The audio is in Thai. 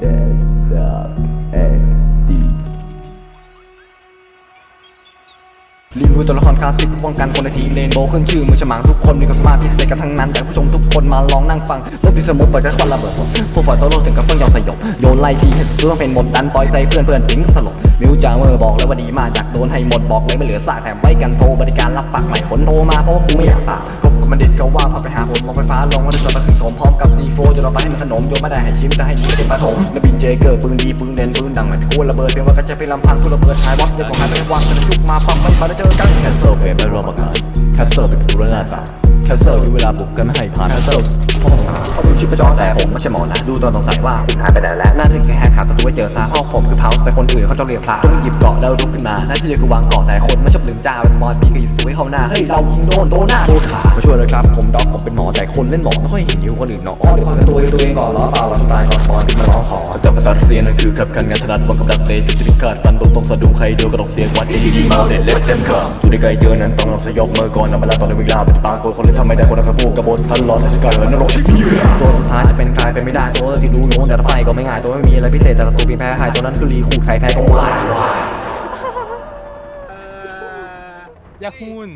แดดดักเอ็กดีรีวิวตัวละครคลาสสิกป้องกันคนในทีมเลนโบขึ้นชื่อมือฉมังทุกคนมีความสามารถพิเศษกันทั้งนั้นแต่ผู้ชมทุกคนมาลองนั่งฟังรถที่สมุดเปิดกระควันระเบิดผู้ปล่อยตัวโลกถึงกับเพิ่งยอมสยบโยนไล่ทีให้สุดต้องเป็นหมดดันปล่อยใส่เพื่อนเพื่อนทิ้งสลบมิวจาเมอร์บอกแล้วว่าดีมากจากโดนให้หมดบอกเลยไม่เหลือซากแถมไว้กันโทรบริการรับฝากใหม่คนโทรมาเพราะว่ากูไม่อยากสาพ บกับไปหาผลมองไฟฟ้าลงมาด้วยตัวตะขึงโสมพร้อมกับซีโฟจนเราไปให้มันขนมโยนไม่ได้ให้ชิ้นจะให้ชิ้นเป็นปฐมแล้วบินเจเกอร์ปืนดีปืนเด่นปืนดังมันกูระเบิดเพียงว่าก็จะเป็นลำพังกูระเบิดหายวอตเด็กของหายไปวางกระชุกมาปั๊มมันมาได้เจอกันแคสเซิลเป็นไม่รอประกาศแคสเซิลเป็นผู้เล่นหน้าตาแคสเซิลอยู่เวลาบุกกันไม่ให้ผ่านแคสเซิลเขาดูชีพจรแต่ผมไม่ใช่หมอนะดูตอนสงสัยว่าคุณหายไปไหนแล้วน่าถึงแค่แฮกขาดศัตรูไว้เจอซะห้องผมคือเผาส์แต่คนอื่นเขาต้องเรียกพระต้องหยิบเกาะแล้วลุกขึ้นมาหน้าที่คือวางเกาะแต่คนไม่ชอบลืมจ้าเป็นมอนพี่ก็หยิบตัวไว้เข้าหน้าเฮ้ยเรายิงโดนโดนหน้าโดนขามาช่วยเลยครับผม็อกผมเป็นหมอแต่คนเล่นหมอไม่ค่อยเห็นนิ้วคนอื่นเนาะอ้อเดี๋ยวคนตัวเองตัวเองก่อนล้อเปล่าวันตายก่อนก่อนที่มาร้อขอแต่ภาษารัสเซียนั่นคือขับกันงานถนัดบังกับดักเตะจุดที่ขาดฟันตรงตรงสะดุ้งใครเดียวก็ต้องเสียงวัดดีดีมาเด็ดเล็บเต็มขาอยู่ในไกลเจอนั้นต้องรับสยบเมื่อก่อนนำมาแล้วตอนในเวลาเป็นปางโกนคนเล่นทำไม่ได้คนละกระพูกระบนทันรอทัศการเหินนรกชิบหายตัวสุดท้ายจะเป็นใครเป็นไม่ได้ตัวที่ดูโน้นแต่ถ้าไปก็ไม่ง่ายตัวไม่มีอะไรพิเศษแต่ตัวพี่แพ้ใครตัวนั้นคือรีคูดใครแพ้ก็ว่าหุ่น